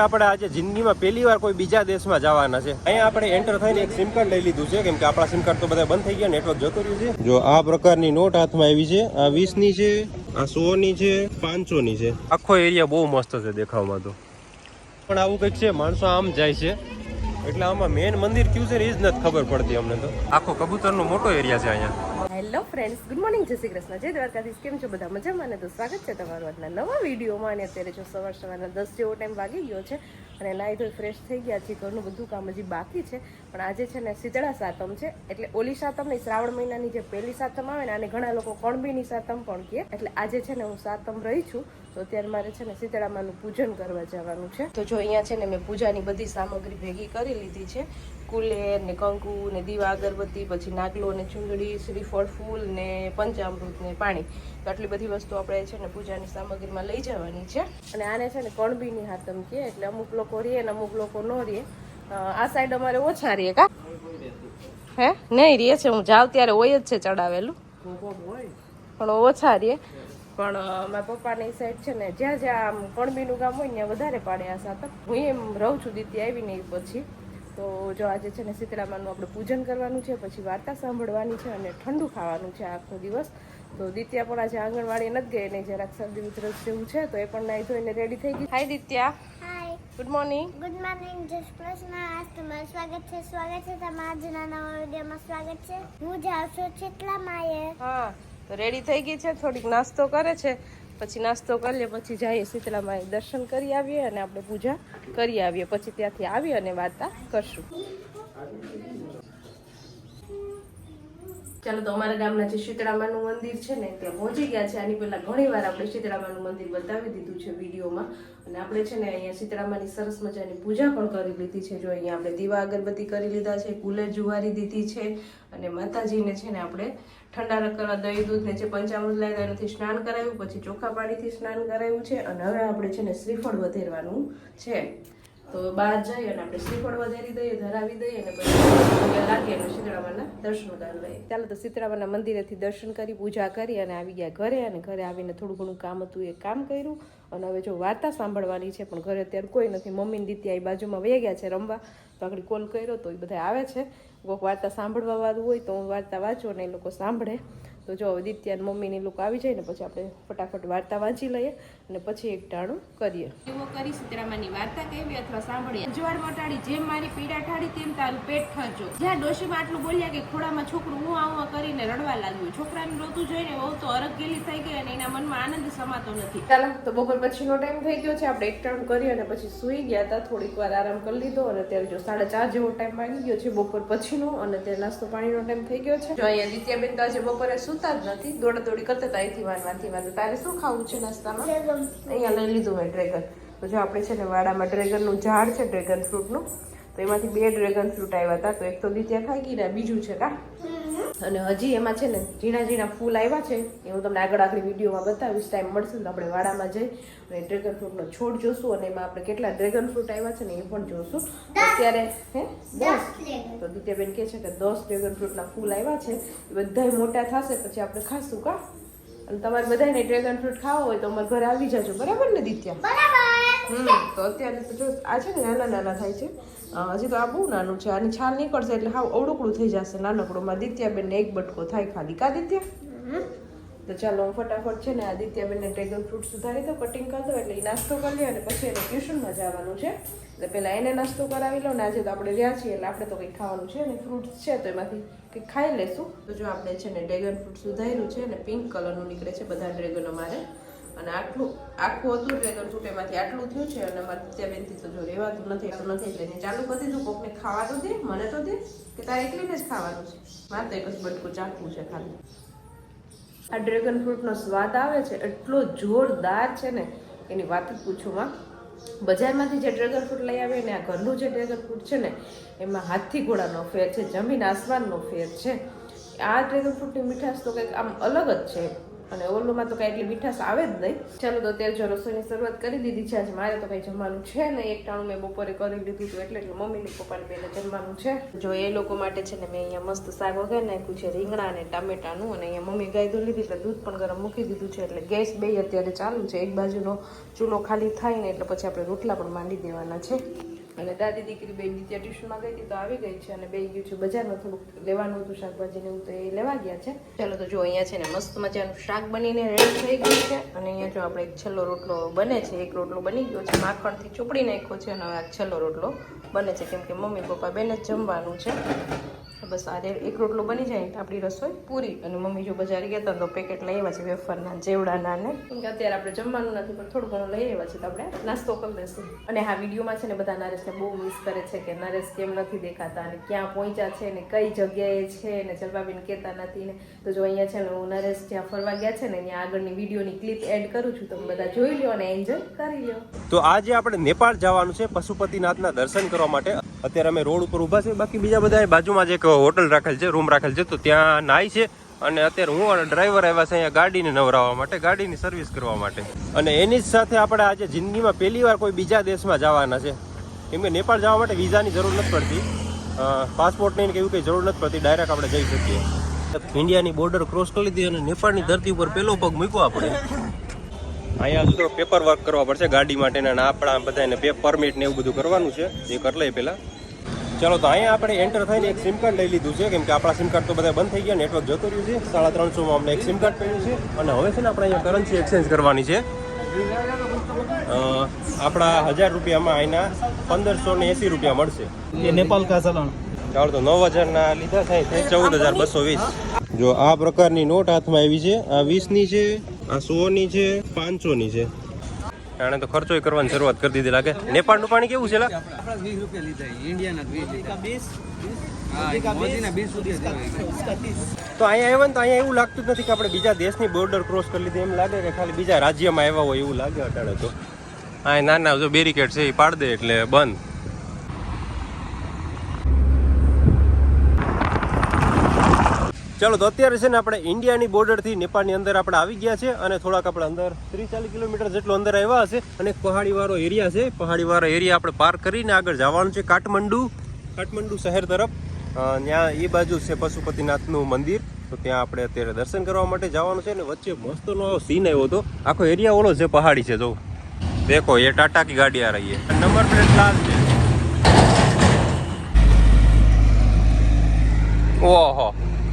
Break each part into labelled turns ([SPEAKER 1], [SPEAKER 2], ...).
[SPEAKER 1] આપણે આજે જિંદગીમાં પહેલી વાર કોઈ બીજા દેશમાં જવાના છે. અહીંયા આપણે એન્ટર થઈને એક સિમ કાર્ડ લઈ લીધું છે, કેમ કે આપણા સિમ કાર્ડ તો બધા બંધ થઈ ગયા નેટવર્ક જતું રહ્યું છે. જો આ પ્રકારની નોટ હાથમાં આવી છે, આ વીસની છે, આ સો ની છે પાંચસો ની છે. આખો એરિયા બહુ મસ્ત છે દેખાવમાં તો. પણ આવું કંઈક છે, માણસો આમ જાય છે. એટલે આમાં મેન મંદિર કયું છે, એ જ નથી ખબર પડતી અમને તો. આખો કબૂતરનો મોટો એરિયા છે અહીંયા.
[SPEAKER 2] Hello friends, good morning. Jai Shri Krishna. જય દ્વારકાધીશ. કેમ છો બધા મજામાં? અને તો સ્વાગત છે તમારું આજના નવા વિડીયોમાં. અને અત્યારે જો સવાર સવારના દસ જેવો ટાઈમ વાગી ગયો છે અને નાહી ધોઈ ફ્રેશ થઈ ગયા છે ઘરનું બધું કામ હજી બાકી છે. પણ આજે છે ને શીતળા સાતમ છે, એટલે ઓલી સાતમ નહીં, શ્રાવણ મહિનાની જે પહેલી સાતમ આવે ને, આને ઘણા લોકો કણબીની સાતમ પણ કહે. એટલે આજે છે ને હું સાતમ રહી છું, તો અત્યારે મારે છે ને શીતળામાનું પૂજન કરવા જવાનું છે. તો જો અહીંયા છે ને મેં પૂજાની બધી સામગ્રી ભેગી કરી લીધી છે. કુલેર ને કંકુ ને દીવા, અગરબત્તી, પછી નાગલો ને ચુંદડી, શ્રીફળ, ફૂલ ને પંચામૃત ને પાણી. તો આટલી બધી વસ્તુ આપણે છે ને પૂજાની સામગ્રીમાં લઈ જવાની છે. અને આને છે ને કણબીની હાતમ કહે એટલે અમુક લોકો રીએ ને અમુક લોકો ન રીએ આ સાઈડ અમારે ઓછા રીએ કા? હે? નહીં રીએ છે, હું જાઉં ત્યારે હોય જ છે ચડાવેલું. પણ ઓછા રીએ પણ મારા પપ્પાની સાઈડ છે ને જ્યાં જ્યાં આમ કણબીનું ગામ હોય ત્યાં વધારે પાડે આ સાતમ. હું એમ રહું છું દીદી આવીને પછી. તો જો આજે છે ને શીતળામાનું આપણે પૂજન કરવાનું છે, પછી વાર્તા સાંભળવાની છે અને ઠંડુ ખાવાનું છે આખો દિવસ. તો દિત્યા પણ આજે આંગણવાડી નથી ગઈ નહીં જરાક શરદી ઉધરસ જેવું છે તો એ પણ નાઈ ધોઈને રેડી થઈ ગઈ. Hi
[SPEAKER 3] Ditya.
[SPEAKER 2] Hi. Good
[SPEAKER 3] morning good morning Jai પ્લસમાં આજ તમારું સ્વાગત છે સ્વાગત છે તમારા આજના નવા વિડીયોમાં સ્વાગત છે. હું જાઉં છું ચેટલા માયે?
[SPEAKER 2] હા તો રેડી થઈ ગઈ છે થોડીક નાસ્તો કરે છે. પછી નાસ્તો કરી લે પછી જઈએ શીતળામાં દર્શન કરી આવીએ અને આપણે પૂજા કરી આવીએ. પછી ત્યાંથી આવી અને વાર્તા કરશું. ચાલો તો અમારા ગામના જે શીતળામાનું મંદિર છે ને, ત્યાં પહોંચી ગયા છે. આની પહેલાં ઘણી વાર આપણે શીતળામાનું મંદિર બતાવી દીધું છે વિડીયોમાં. અને આપણે છે ને અહીંયા શીતળામાની સરસ મજાની પૂજા પણ કરી લીધી છે. જો અહીંયા આપણે દીવા અગરબત્તી કરી લીધા છે કુલેર જુવારી દીધી છે અને માતાજીને છે ને આપણે ઠંડા કરવા દહીં દૂધને જે પંચામૃત લાવ્યા એનાથી સ્નાન કરાવ્યું. પછી ચોખા પાણીથી સ્નાન કરાવ્યું છે. અને હવે આપણે છે ને શ્રીફળ વધેરવાનું છે. તો બહાર જઈ અને આપણે શ્રીફળ વધારી દઈએ, ધરાવી દઈએ અને પછી લાગીએ અને શીતળામાના દર્શન કરી લઈએ. ચાલો તો શીતળામાના મંદિરેથી દર્શન કરી, પૂજા કરી અને આવી ગયા ઘરે અને ઘરે આવીને થોડું ઘણું કામ હતું એ કામ કર્યું. અને હવે જો વાર્તા સાંભળવાની છે, પણ ઘરે અત્યારે કોઈ નથી. મમ્મીની દીતી આ બાજુમાં વહી ગયા છે રમવા, તો આગળ કોલ કર્યો તો એ બધા આવે છે. કોઈક વાર્તા સાંભળવા વાળું હોય તો હું વાર્તા વાંચું અને એ લોકો સાંભળે. તો જો દિત્યાન મમ્મીને એ લોકો આવી જાય ને પછી આપણે ફટાફટ વાર્તા વાંચી લઈએ. અને પછી એક ટાણું કરીએ.
[SPEAKER 4] એવો કરી સીતરામાની વાર્તા કહેવી અથવા સાંભળી જુવાર મટાડી જેમ મારી પીડા ઠાડી તેમ તારું પેટ ઠરજો જ્યાં ડોશીમાં આટલું બોલ્યા કે ખોડામાં છોકરું હું આવું કરીને રડવા લાગ્યું. છોકરાનું રોતું જોઈને બહુ તો અરગ ગેલી થઈ ગઈ અને એના મનમાં આનંદ સમાતો નથી.
[SPEAKER 2] ચાલો તો બપોર પછીનો ટાઈમ થઈ ગયો છે. આપણે એક ટાણું કરી અને પછી સૂઈ ગયા હતા. થોડીક વાર આરામ કરી લીધો અને અત્યારે જો સાડા ચાર જેવો ટાઈમ વાગી ગયો છે બપોર પછીનો અને ત્યારે નાસ્તો પાણીનો ટાઈમ થઈ ગયો છે. જો અહીંયા દિત્યાબેન તો આજે બપોરે સૂતા જ નથી. દોડા દોડી કરતા હતા. અહીંથી વાનમાંથી વાન તારે શું ખાવું છે નાસ્તામાં? અહીંયા લઈ લીધું મેં ડ્રેગન તો જો આપણે છે ને વાડામાં ડ્રેગનનું ઝાડ છે ડ્રેગન ફ્રૂટનું તો એમાંથી બે ડ્રેગન ફ્રૂટ આવ્યા હતા. તો એક તો દિત્યા ખાઈ ગઈ ને બીજું છે કા? અને હજી એમાં છે ને ઝીણા ઝીણા ફૂલ આવ્યા છે એ હું તમને આગળ આગળ વિડીયોમાં બતાવીશ. ટાઈમ મળશે તો આપણે વાડામાં જઈ અને ડ્રેગન ફ્રૂટનો છોડ જોશું અને એમાં આપણે કેટલા ડ્રેગન ફ્રૂટ આવ્યા છે ને એ પણ જોશું. અત્યારે હે? દસ તો દીત્યાબેન કહે છે કે દસ ડ્રેગન ફ્રૂટના ફૂલ આવ્યા છે. એ બધાય મોટા થશે પછી આપણે ખાશું કા? અને તમારે બધાને ડ્રેગન ફ્રૂટ ખાવો હોય તો અમારે ઘરે આવી જજો. બરાબર ને દિત્યા? હમ તો અત્યારે તો જો આ છે ને નાના નાના થાય છે. હજી તો આ બહુ નાનું છે. આની છાલ નીકળશે એટલે હાવ અવડુકડું થઈ જશે નાનકડું. માં દિત્યાબેનને એક બટકો થાય ખાલી. કા દિત્યા? તો ચાલો હું ફટાફટ છે ને આ દિત્યાબેનને ડ્રેગન ફ્રૂટ સુધારી દો કટિંગ કરી દો એટલે એ નાસ્તો કરી લે અને પછી એને ટ્યુશનમાં જવાનું છે. એટલે પહેલાં એને નાસ્તો કરાવી લો ને આજે તો આપણે રહ્યા છીએ, એટલે આપણે તો કંઈક ખાવાનું છે ને ફ્રૂટ્સ છે તો એમાંથી કંઈક ખાઈ લેશું. તો જો આપણે છે ને ડ્રેગન ફ્રૂટ સુધાર્યું છે અને પિંક કલરનું નીકળે છે બધા ડ્રેગન અમારે. અને આટલું, આખું હતું ડ્રેગન ફ્રૂટ એમાંથી આટલું થયું છે અને અમારે ત્યાંબેનથી તો જો રહેવાતું નથી, આટલું નથી, એટલે ચાલુ કરી દીધું. કોકને ખાવાનું દે, મને તો દે, કે તારે એકલીને જ ખાવાનું છે. મારે તો એક જ બટકું ચાખવું છે ખાલી. આ ડ્રેગન ફ્રૂટનો સ્વાદ આવે છે, એટલો જોરદાર છે ને, એની વાત જ પૂછું માં. બજારમાંથી જે ડ્રેગન ફ્રૂટ લઈ આવે ને, આ ઘરનું જે ડ્રેગન ફ્રૂટ છે ને, એમાં હાથથી ઘોડાનો ફેર છે, જમીન આસમાનનો ફેર છે. આ ડ્રેગન ફ્રૂટની મીઠાશ તો કંઈક આમ અલગ જ છે. અને ઓલુમાં તો કાંઈ એટલી મીઠાશ આવે જ નહીં. ચાલો તો અત્યારે જો રસોઈની શરૂઆત કરી દીધી છે. આજે મારે તો કંઈ જમવાનું છે ને એક ટાણું મેં બપોરે કરી લીધું હતું એટલે એટલે મમ્મીને પપ્પાને બેને જમવાનું છે. જો એ લોકો માટે છે ને મેં અહીંયા મસ્ત શાક વગર નાખ્યું છે, રીંગણા અને ટામેટાનું. અને અહીંયા મમ્મી ગાય દૂધ લીધી એટલે દૂધ પણ ગરમ મૂકી દીધું છે એટલે ગેસ બે અત્યારે ચાલુ છે. એક બાજુનો ચૂલો ખાલી થાય ને એટલે પછી આપણે રોટલા પણ માંડી દેવાના છે. અને દાદી દીકરી બે બી ત્યાં ટ્યુશનમાં ગઈ હતી તો આવી ગઈ છે અને બે ગયું છે. બજારમાં થોડુંક લેવાનું હતું શાકભાજી ને તો એ લેવા ગયા છે. ચાલો તો જો અહીંયા છે ને મસ્ત મજાનું શાક બનીને રેડી થઈ ગયું છે. અને અહીંયા જો આપણે એક છેલ્લો રોટલો બને છે. એક રોટલો બની ગયો છે. માખણથી ચોપડી નાખ્યો છે અને આ છેલ્લો રોટલો બને છે. કેમ કે મમ્મી પપ્પા બેને જ જમવાનું છે. બસ આ એક રોટલો બની જાય તો આપણી રસોઈ પૂરી. અને મમ્મી જો બજાર ગયા હતા તો પેકેટ લઈ આવ્યા છે વેફરના, જેવડાના ને. કેમ કે અત્યારે આપણે જમવાનું નથી, પણ થોડું ઘણું લઈ આવ્યા છે તો આપણે નાસ્તો કરી દઈશું અને હા, વિડીયોમાં છે ને બધા નરેશને બહુ મિસ કરે છે કે નરેશ કેમ નથી દેખાતા અને ક્યાં પહોંચ્યા છે ને કઈ જગ્યાએ છે ને ચલબાબીને કહેતા નથી ને. તો જો અહીંયા છે ને હું નરેશ જ્યાં ફરવા ગયા છે ને ત્યાં આગળની વિડીયોની ક્લિપ એડ કરું છું તમે બધા જોઈ લો અને એન્જોય કરી લો
[SPEAKER 1] તો આજે આપણે નેપાળ જવાનું છે પશુપતિનાથના દર્શન કરવા માટે. અત્યારે અમે રોડ ઉપર ઊભા છે બાકી બીજા બધા બાજુમાં જ એક હોટલ રાખેલ છે, રૂમ રાખેલ છે. તો ત્યાં નાય છે અને અત્યારે હું ડ્રાઈવર આવ્યા છે અહીંયા ગાડીને નવરાવવા માટે, ગાડીની સર્વિસ કરવા માટે. અને એની જ સાથે આપણે આજે જિંદગીમાં પહેલી વાર કોઈ બીજા દેશમાં જવાના છે. કેમ કે નેપાળ જવા માટે વિઝાની જરૂર નથી પડતી. પાસપોર્ટની કે એવું કંઈ જરૂર નથી પડતી. ડાયરેક્ટ આપણે જઈ શકીએ. ઇન્ડિયાની બોર્ડર ક્રોસ કરી લીધી અને નેપાળની ધરતી ઉપર પહેલો પગ મૂક્યો આપણે. અહીંયા તો પેપર વર્ક કરવા પડશે ગાડી માટેના અને આપણા બધાને બે પરમિટ ને એવું બધું કરવાનું છે. એ કરી લઈએ પહેલાં ચલો તો અહીંયા આપણે એન્ટર થઈને એક સિમ કાર્ડ લઈ લીધું છે. કેમ કે આપણા સિમ કાર્ડ તો બધા બંધ થઈ ગયા નેટવર્ક જતું રહ્યું છે. સાડા ત્રણસોમાં અમને એક સિમ કાર્ડ પડ્યું છે. અને હવે છે ને આપણે અહીંયા કરન્સી એક્સચેન્જ કરવાની છે. આપણા હજાર રૂપિયામાં અહીંના પંદરસો ને એંસી રૂપિયા મળશે.
[SPEAKER 5] નેપાલ કા
[SPEAKER 1] ચાલો તો નવ હજારના લીધા થાય છે ચૌદ હજાર બસો વીસ. જો આ પ્રકારની નોટ હાથમાં આવી છે આ વીસની છે આ સોની છે પાંચસોની છે. આને તો ખર્ચો કરવાની શરૂઆત કરી દીધી લાગે. નેપાળનું પાણી કેવું છે લા?
[SPEAKER 5] આપણા વીસ રૂપિયા લીધા ઇન્ડિયાના વીસ લીધા હા મોદીના વીસ? રૂપિયા
[SPEAKER 1] તો અહીંયા આવ્યા ને તો અહીંયા એવું લાગતું જ નથી કે આપણે બીજા દેશની બોર્ડર ક્રોસ કરી લીધી. એમ લાગે કે ખાલી બીજા રાજ્યમાં આવ્યા હોય એવું લાગે અટાણે તો. આ નાના જો બેરિકેડ છે એ પાડ દે એટલે બંધ. ચાલો, તો અત્યારે છે ને આપણે ઇન્ડિયાની બોર્ડરથી નેપાળની અંદર આપણે આવી ગયા છે અને થોડાક આપણે અંદર ત્રીસ ચાલીસ કિલોમીટર જેટલો અંદર આવ્યા હશે અને પહાડીવાળો એરિયા છે. પહાડીવાળો એરિયા આપણે પાર કરીને આગળ જવાનું છે કાઠમંડુ. કાઠમંડુ શહેર તરફ. ત્યાં એ બાજુ છે પશુપતિનાથનું મંદિર. તો ત્યાં આપણે અત્યારે દર્શન કરવા માટે જવાનું છે અને વચ્ચે મસ્તનો સીન આવ્યો હતો. આખો એરિયા ઓલો છે પહાડી છે, જો. દેખો, એ ટાટા કી ગાડી આ રહી છે. નંબર પ્લેટ લાલ છે. ઓહો.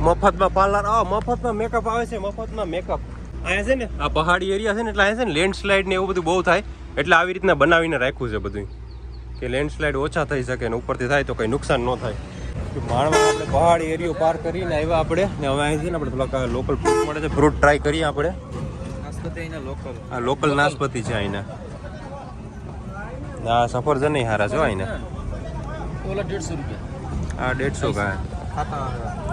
[SPEAKER 1] મફતમાં પાર્લર આવો મફતમાં મેકઅપ આવે છે મફતમાં મેકઅપ અહીંયા છે ને આ પહાડી એરિયા છે ને એટલે અહીંયા છે ને લેન્ડસ્લાઇડ ને એવું બધું બહુ થાય. એટલે આવી રીતના બનાવીને રાખ્યું છે બધું કે લેન્ડસ્લાઇડ ઓછા થઈ શકે ને ઉપરથી થાય તો કંઈ નુકસાન ન થાય. આપણે પહાડી એરિયો પાર કરીને આવ્યા આપણે ને હવે અહીં છે ને આપણે થોડાક લોકલ ફ્રૂટ મળે છે ફ્રૂટ ટ્રાય કરીએ આપણે.
[SPEAKER 5] લોકલ
[SPEAKER 1] આ લોકલ નાશપતિ છે અહીંના આ સફરજન હારા છો અહીંના
[SPEAKER 5] ઓલા દેડસો રૂપિયા.
[SPEAKER 1] આ દેડસો કા
[SPEAKER 5] ખાતા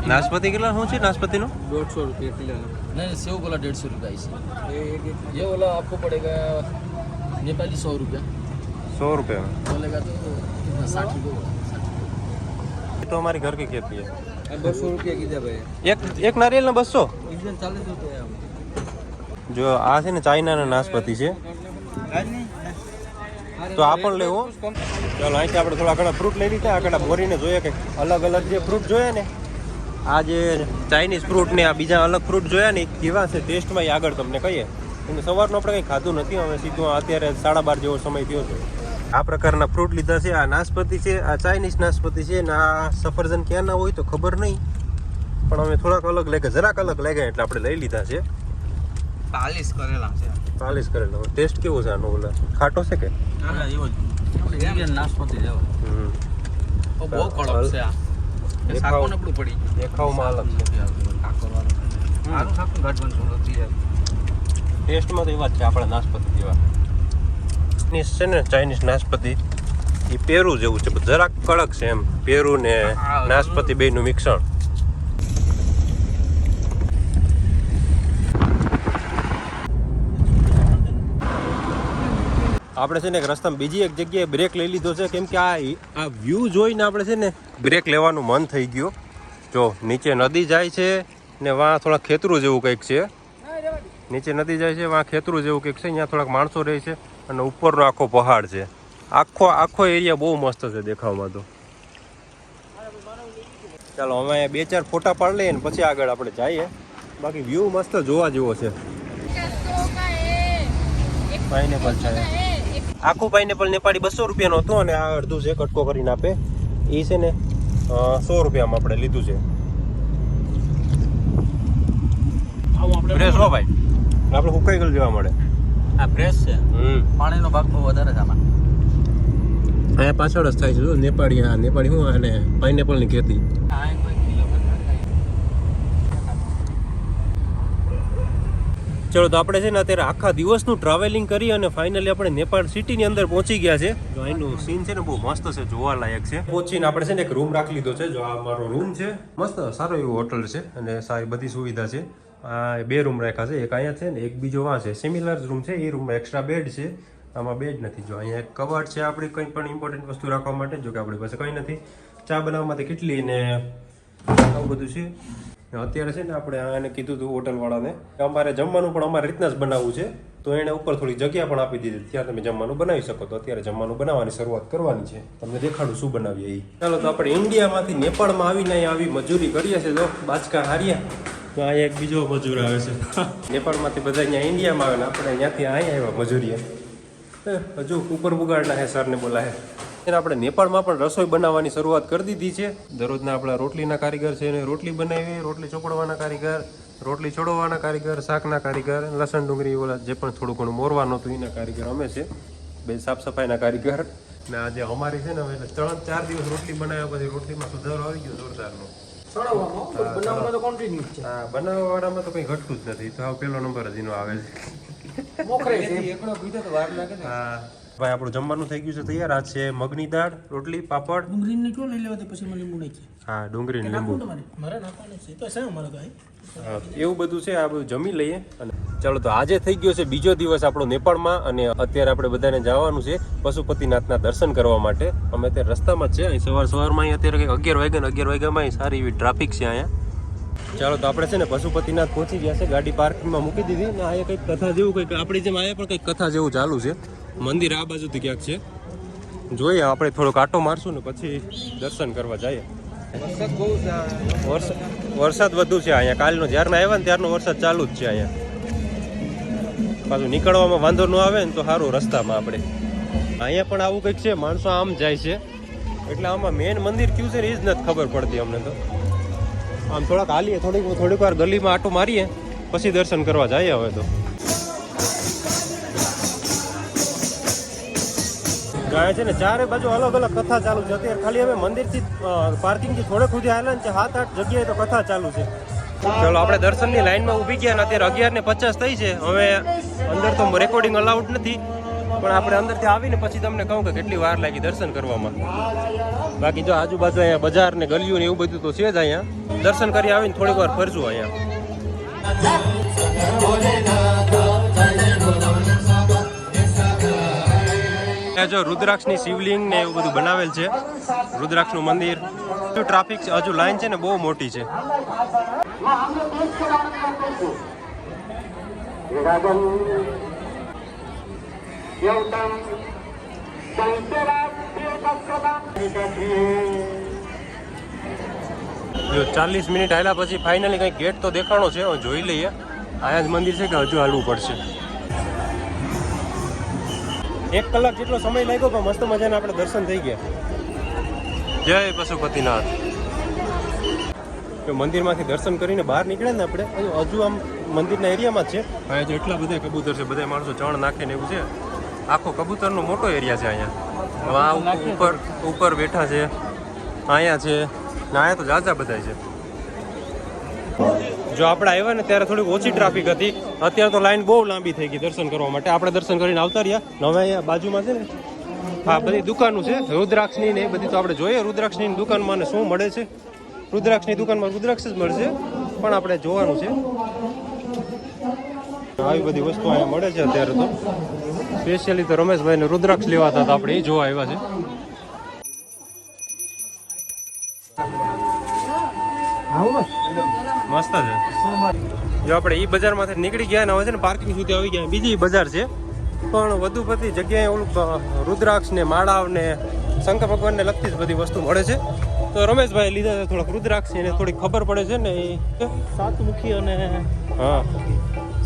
[SPEAKER 1] નાશપતિ કેટલા શું છે નાશપતિનું
[SPEAKER 5] दो रुपये किलो नहीं सेव वाला डेढ़ सौ रुपया इसे ये वाला आपको पड़ेगा नेपाली सौ रुपया
[SPEAKER 1] સો રૂપિયા
[SPEAKER 5] बोलेगा तो कितना साठ रुपये
[SPEAKER 1] ये तो हमारे घर की खेती है
[SPEAKER 5] दो सौ रुपया किधर भाई
[SPEAKER 1] એક એક નારિયેલ ના બસો
[SPEAKER 5] इधर चालीस रुपये
[SPEAKER 1] જો આ છે ને ચાઇનાના નાશપતિ છે તો આ પણ લેવો. ચાલો, અહીંથી આપણે થોડા ઘણા ફ્રૂટ લઈ લીધા આગળ ભરીને જોઈએ કે અલગ અલગ જે ફ્રૂટ જોયા ને, આ જે ચાઇનીઝ ફ્રૂટ ને આ બીજા અલગ ફ્રૂટ જોયા ને કેવા છે ટેસ્ટમાં આગળ તમને કહીએ. કે સવારનું આપણે કંઈ ખાધું નથી હવે સીધું અત્યારે સાડા બાર જેવો સમય થયો છે. આ પ્રકારના ફ્રૂટ લીધા છે, આ નાશપતિ છે, આ ચાઇનીઝ નાશપતિ છે, ને આ સફરજન ક્યાંના હોય તો ખબર નહીં. પણ અમે થોડાક અલગ લાગે જરાક અલગ લાગે એટલે આપણે લઈ લીધા છે.
[SPEAKER 5] પાલિશ કરેલા છે.
[SPEAKER 1] પાલિશ કરેલો ટેસ્ટ કેવો છે આનો ઓલા? ખાટો છે કે?
[SPEAKER 5] ના એવો જ. ઇન્ડિયન નાશપતિ જેવો.
[SPEAKER 1] હમ.
[SPEAKER 5] બહુ કડક છે આ. શાકો નબળું પડી ગયું.
[SPEAKER 1] દેખાવમાં અલગ છે.
[SPEAKER 5] કાકરવાળું. આનું શાકનું ઘાટ બનતું નથી યાર.
[SPEAKER 1] ટેસ્ટમાં તો એવા જ છે આપણા નાશપતિ જેવા. ચાઇનીઝ છે ને ચાઇનીઝ નાશપતિ. એ પેરું જેવું છે જરાક કડક છે એમ. પેરું ને
[SPEAKER 5] હા,
[SPEAKER 1] નાશપતિ બેયનું મિશ્રણ. આપણે છે ને એક રસ્તામાં બીજી એક જગ્યાએ બ્રેક લઈ લીધો છે. કેમ કે આ આ વ્યૂ જોઈને આપણે છે ને બ્રેક લેવાનું મન થઈ ગયું. જો નીચે નદી જાય છે ને વાં થોડા ખેતરું જેવું કંઈક છે. નીચે નદી જાય છે વાં ખેતરું જેવું કંઈક છે. અહીંયા થોડાક માણસો રહે છે અને ઉપરનો આખો પહાડ છે. આખો આખો એરિયા બહુ મસ્ત છે દેખાવમાં તો. ચાલો અમે બે ચાર ફોટા પાડી લઈએ ને પછી આગળ આપણે જઈએ. બાકી વ્યૂ મસ્ત જોવા જેવો છે. પાઇનેપલ છે આખું પાઇનેપલ નેપાળી બસો રૂપિયાનો હતો અને આ અડધું છે કટકો કરીને આપે એ છે ને સો રૂપિયામાં આપણે લીધું છે. ફ્રેશ હો ભાઈ. આપણે હુકાઈ ગયેલું જોવા મળે.
[SPEAKER 5] આ ફ્રેશ છે?
[SPEAKER 1] હમ.
[SPEAKER 5] પાણીનો ભાગ બહુ વધારે છે આમાં.
[SPEAKER 1] અહીંયા પાછળ જ થાય છે નેપાળી હા નેપાળી હું અને પાઇનેપલની ખેતી. ચલો, તો આપણે છે ને અત્યારે આખા દિવસનું ટ્રાવેલિંગ કરી અને ફાઇનલી આપણે નેપાળ સિટીની અંદર પહોંચી ગયા છે. જો અહીંનું સીન છે ને બહુ મસ્ત છે, જોવાલાયક છે. પહોંચીને આપણે છે ને એક રૂમ રાખી લીધો છે, જો આ મારો રૂમ છે. મસ્ત, સારો એવો હોટલ છે અને સારી બધી સુવિધા છે. આ બે રૂમ રાખ્યા છે, એક અહીંયા છે ને એક બીજો વાં છે. સિમિલર રૂમ છે, એ રૂમમાં એક્સ્ટ્રા બેડ છે. આમાં બેડ નથી, જો અહીંયા એક કબાટ છે આપણી કંઈ પણ ઇમ્પોર્ટન્ટ વસ્તુ રાખવા માટે જો કે આપણી પાસે કંઈ નથી. ચા બનાવવા માટે કેટલી ને આવું બધું છે. અત્યારે છે ને આપણે આને કીધું હતું હોટલવાળાને અમારે જમવાનું પણ અમારી રીતના જ બનાવવું છે. તો એણે ઉપર થોડી જગ્યા પણ આપી દીધી. ત્યાં તમે જમવાનું બનાવી શકો. તો અત્યારે જમવાનું બનાવવાની શરૂઆત કરવાની છે. તમને દેખાડું શું બનાવીએ એ ચાલો તો આપણે ઇન્ડિયામાંથી નેપાળમાં આવીને આવી મજૂરી કરીએ છીએ. જો બાચકા હાર્યા. તો અહીંયા એક બીજો મજૂર આવે છે. નેપાળમાંથી બધા અહીંયા ઇન્ડિયામાં આવે ને આપણે અહીંયાથી અહીંયા આવ્યા મજૂરીએ. હજુ ઉપર બુગાડના હે, સરને બોલાય એને આપણે નેપાળમાં પણ રસોઈ બનાવવાની શરૂઆત કરી દીધી છે. દરરોજના આપણા રોટલીના કારીગર છે એને રોટલી બનાવી રોટલી ચોપડવાના કારીગર રોટલી છોડવાના કારીગર શાકના કારીગર લસણ ડુંગળી ઓલા જે પણ થોડું ઘણું મોરવાનું હતું એના કારીગર અમે છે. બે સાફ સફાઈના કારીગર. ને આજે અમારી છે ને હવે એટલે ત્રણ ચાર દિવસ રોટલી બનાવ્યા પછી રોટલીમાં સુધારો આવી ગયો જોરદારનો. હા બનાવવા વાળામાં તો કંઈ ઘટતું જ નથી. તો પેલો નંબર જ એનો આવે છે. હા. ભાઈ આપણું જમવાનું થઈ ગયું છે તૈયાર. આ છે મગની દાળ રોટલી પાપડ.
[SPEAKER 6] ડુંગળીને જો લઈ લેવા તો પછી મને લીંબુ નાખી
[SPEAKER 1] હા ડુંગળી ને લીંબુ.
[SPEAKER 6] મારે નાખવાનું છે. તો સાહેબ મારો ભાઈ
[SPEAKER 1] હા, એવું બધું છે આ બધું જમી લઈએ. અને ચાલો તો આજે થઈ ગયો છે બીજો દિવસ આપણો નેપાળમાં. અને અત્યારે આપણે બધાને જવાનું છે પશુપતિનાથના દર્શન કરવા માટે. અમે અત્યારે રસ્તામાં જ છે. અહીં સવાર સવારમાં અહીં અત્યારે કંઈક અગિયાર વાગ્યા ને અગિયાર વાગ્યામાં સારી એવી ટ્રાફિક છે અહીંયા. ચાલો તો આપણે છે ને પશુપતિનાથ પહોંચી ગયા છે ગાડી પાર્કિંગમાં મૂકી દીધી ને આ કંઈક કથા જેવું કંઈક આપણી જેમ અહીંયા પણ કંઈક કથા જેવું ચાલુ છે. મંદિર આ બાજુથી ક્યાંક છે. જોઈએ આપણે થોડોક આટો મારશું ને પછી દર્શન કરવા જઈએ. વરસાદ વરસાદ વધુ છે અહીંયા. કાલનો જ્યારના આવ્યા ને ત્યારનો વરસાદ ચાલુ જ છે અહીંયા. પાછું નીકળવામાં વાંધો ન આવે ને તો સારું રસ્તામાં આપણે. અહીંયા પણ આવું કંઈક છે માણસો આમ જાય છે. એટલે આમાં મેન મંદિર કયું છે ને એ જ નથી ખબર પડતી અમને તો. આમ થોડાક હાલીએ, થોડીક થોડીક વાર ગલીમાં આટો મારીએ, પછી દર્શન કરવા જઈએ હવે તો. ગાય છે ને ચારે બાજુ અલગ અલગ કથા ચાલુ છે. અત્યારે ખાલી હવે મંદિરથી પાર્કિંગથી થોડેક સુધી આવેલા ને સાત આઠ જગ્યાએ તો કથા ચાલુ છે. ચલો, આપણે દર્શનની લાઈનમાં ઊભી ગયા ને અત્યારે અગિયાર ને પચાસ થઈ છે. હવે અંદર તો રેકોર્ડિંગ અલાઉડ નથી. પણ આપણે અંદરથી આવીને પછી તમને કહું કે કેટલી વાર લાગી દર્શન કરવામાં. બાકી જો આજુબાજુ અહીંયા બજાર ને ગલીઓ ને એવું બધું તો છે જ અહીંયા. દર્શન કરી આવીને થોડીક વાર ફરજો અહીંયા. જો રુદ્રાક્ષની શિવલિંગ ને એવું બધું બનાવેલ છે. રુદ્રાક્ષનું મંદિર. ટ્રાફિક હજુ લાઈન છે ને બહુ મોટી છે. જો ચાલીસ મિનિટ હાલ્યા પછી ફાઇનલી કંઈક ગેટ તો દેખાણો છે જોઈ લઈએ. આયા જ મંદિર છે કે હજુ હાલવું પડશે? એક કલાક જેટલો સમય લાગ્યો પણ મસ્ત મજાના આપણે દર્શન થઈ ગયા. જય પશુપતિનાથ. જો મંદિરમાંથી દર્શન કરીને બહાર નીકળે ને આપણે હજુ હજુ આમ મંદિરના એરિયામાં જ છે. અહીંયા જો એટલા બધા કબૂતર છે, બધા માણસો ચણ નાખે ને એવું છે. આખો કબૂતરનો મોટો એરિયા છે અહીંયા. આ ઉપર ઉપર બેઠા છે, અહીંયા છે અહીંયા તો જાજા બધા છે. જો આપણે આવ્યા ને ત્યારે થોડીક ઓછી ટ્રાફિક હતી. અત્યારે તો લાઈન બહુ લાંબી થઈ ગઈ દર્શન કરવા માટે. આપણે દર્શન કરીને આવતા રહ્યા. નવા અહીંયા બાજુમાં છે ને, હા, બધી દુકાનો છે. રુદ્રાક્ષની ને એ બધી તો આપણે જોઈએ. રુદ્રાક્ષની દુકાનમાં ને શું મળે છે? રુદ્રાક્ષની દુકાનમાં રુદ્રાક્ષ જ મળશે, પણ આપણે જોવાનું છે. આવી બધી વસ્તુ અહીંયા મળે છે અત્યારે તો. સ્પેશિયલી તો રમેશભાઈને રુદ્રાક્ષ લેવા હતા તો આપણે એ જોવા આવ્યા છે. મસ્ત છે. જો આપણે ઈ બજારમાંથી નીકળી ગયા ને હવે છે ને પાર્કિંગ સુધી આવી ગયા. બીજી બજાર છે. પણ વધુ બધી જગ્યાએ ઓલું રુદ્રાક્ષ ને માળાવ ને શંકર ભગવાનને લગતી જ બધી વસ્તુ મળે છે. તો રમેશભાઈ લીધા છે થોડાક રુદ્રાક્ષ એને થોડીક ખબર પડે છે ને એ
[SPEAKER 6] સાતમુખી અને
[SPEAKER 1] હા.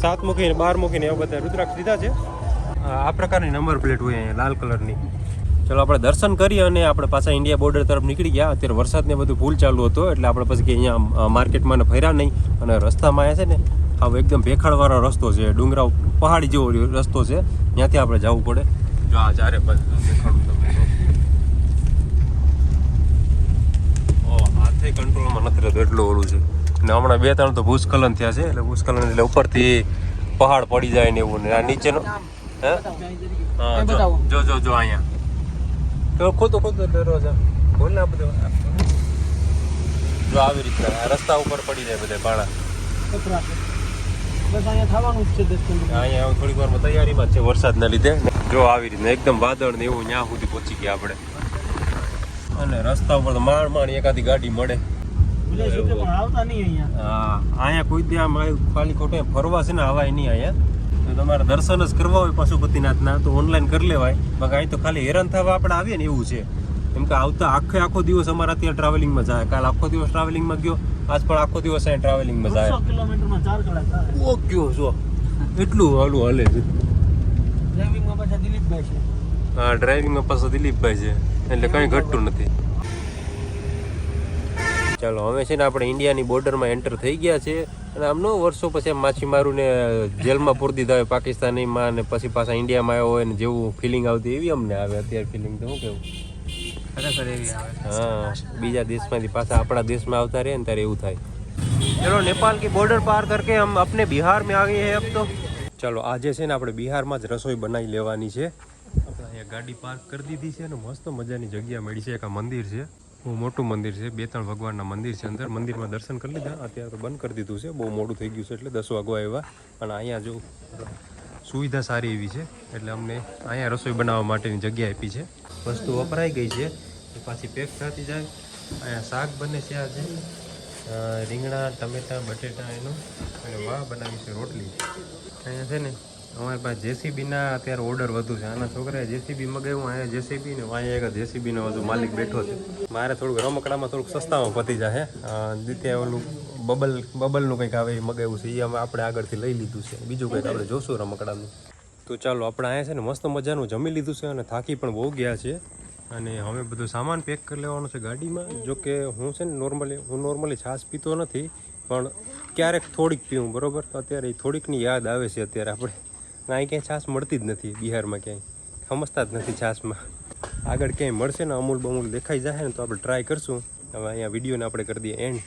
[SPEAKER 1] સાત મૂકીને, બાર મૂકીને એવા બધા રુદ્રાક્ષ લીધા છે. આ પ્રકારની નંબર પ્લેટ હોય અહીંયા, લાલ કલરની. ચલો આપણે દર્શન કરી અને આપણે પાછા ઇન્ડિયા બોર્ડર તરફ નીકળી ગયા. અત્યારે વરસાદને બધું ફૂલ ચાલુ હતો, એટલે આપણે પછી અહીંયા માર્કેટમાં ફર્યા નહીં. અને રસ્તામાં આવ્યા છે ને, આવો એકદમ ભેખાડવાળો રસ્તો છે, ડુંગરા પહાડી જેવો રસ્તો છે. ત્યાંથી આપણે જવું પડે. જો આ ચારે હાથે કંટ્રોલમાં નથી રહેતો, એટલું ઓલું છે. ને હમણાં બે ત્રણ તો ભૂસ્ખલન થયા છે એટલે ભૂસ્ખલન એટલે ઉપરથી પહાડ પડી જાય ને એવું ને આ નીચેનો હે? જો જો જો અહીંયા. તો ખોતો ખોતો દરવાજા. બોલ ના બધો. જો આવી રીતના રસ્તા ઉપર પડી જાય બધા પાણા.
[SPEAKER 6] બસ અહીંયા
[SPEAKER 1] થોડીક વારમાં તૈયારીમાં છે વરસાદના લીધે. જો આવી રીતના એકદમ વાદળ ને એવું ત્યાં સુધી પહોંચી ગયા આપણે. અને રસ્તા ઉપર માણ માણ એકાદી ગાડી મળે.
[SPEAKER 6] અહીંયા.
[SPEAKER 1] કોઈ ત્યાં ખાલી ખોટે ફરવા છે ને હવાય નહીં અહીંયા. તો તમારે દર્શન જ કરવા હોય પશુપતિનાથના તો ઓનલાઈન કરી લેવાય. બાકી અહીં તો ખાલી હેરાન થવા આપણે આવીએ ને એવું છે. કેમ કે આવતા આખે આખો દિવસ અમારા ત્યાં ટ્રાવેલિંગમાં જાય. કાલ આખો દિવસ ટ્રાવેલિંગમાં ગયો આજ પણ આખો દિવસ અહીં ટ્રાવેલિંગમાં જાય.
[SPEAKER 6] કિલોમીટરમાં ચાર કલાક
[SPEAKER 1] ઓ ગયો જો. એટલું હાલું હાલે છે.
[SPEAKER 6] ડ્રાઇવિંગમાં પાછા દિલીપભાઈ છે.
[SPEAKER 1] હા ડ્રાઇવિંગમાં પાછો દિલીપભાઈ છે. એટલે કંઈ ઘટતું નથી. ચાલો હવે છે ને આપણે ઇન્ડિયાની બોર્ડરમાં એન્ટર થઈ ગયા છે અને આમનો વર્ષો પછી માછીમારોને જેલમાં પૂરી દીધા હોય પાકિસ્તાનીમાં અને પછી પાછા ઇન્ડિયામાં આવ્યો હોય ને જેવું ફિલિંગ આવતી એવી અમને આવે અત્યારે ફિલિંગ તો શું કેવું? હા બીજા દેશમાંથી પાછા આપણા દેશમાં આવતા રહે ને ત્યારે એવું થાય. ચલો નેપાલ કી બોર્ડર પાર કરકે હમ અપને બિહાર મેં આવી હે અબ તો? ચલો આજે છે ને આપણે બિહારમાં જ રસોઈ બનાવી લેવાની છે. ગાડી પાર્ક કરી દીધી છે અને મસ્ત મજાની જગ્યા મળી છે એક આ મંદિર છે. બહુ મોટું મંદિર છે. બે ત્રણ ભગવાનના મંદિર છે અંદર. મંદિરમાં દર્શન કરી લીધા. અત્યારે બંધ કરી દીધું છે. બહુ મોડું થઈ ગયું છે એટલે દસ વાગવા આવ્યા. અને અહીંયા જો સુવિધા સારી એવી છે. એટલે અમને અહીંયા રસોઈ બનાવવા માટેની જગ્યા આપી છે. વસ્તુ વપરાઈ ગઈ છે. એ પાછી પેક થતી જાય. અહીંયા શાક બને છે આજે. રીંગણા, ટમેટાં, બટેટા એનું. અને વાહ બનાવી છે રોટલી. અહીંયા છે ને અમારી પાસે જેસીબીના અત્યારે ઓર્ડર વધુ છે. આના છોકરાએ જેસીબી મગાવ્યું અહીંયા જેસીબી ને અહીંયા એક જેસીબીનો વધુ માલિક બેઠો છે. મારે થોડુંક રમકડામાં થોડુંક સસ્તામાં પતી જાય દ્વિતીય ઓલું બબલ, બબલનું કંઈક આવે એ મગાવ્યું છે. એ અમે આપણે આગળથી લઈ લીધું છે. બીજું કંઈક આપણે જોશું રમકડાનું. તો ચાલો, આપણે અહીંયા છે ને મસ્ત મજાનું જમી લીધું છે અને થાકી પણ બહુ ગયા છે. અને હવે બધું સામાન પેક કરી લેવાનો છે ગાડીમાં. જો કે હું છે ને નોર્મલી હું નોર્મલી છાશ પીતો નથી, પણ ક્યારેક થોડીક પીવું, બરાબર? અત્યારે થોડીકની યાદ આવે છે અત્યારે આપણે. અહીં ક્યાંય છાશ મળતી જ નથી બિહારમાં ક્યાંય. સમજતા જ નથી છાશમાં. આગળ ક્યાંય મળશે ને અમૂલ બમૂલ દેખાઈ જાય ને તો આપણે ટ્રાય કરશું. હવે અહીંયા વિડીયોને આપણે કરી દઈએ એન્ડ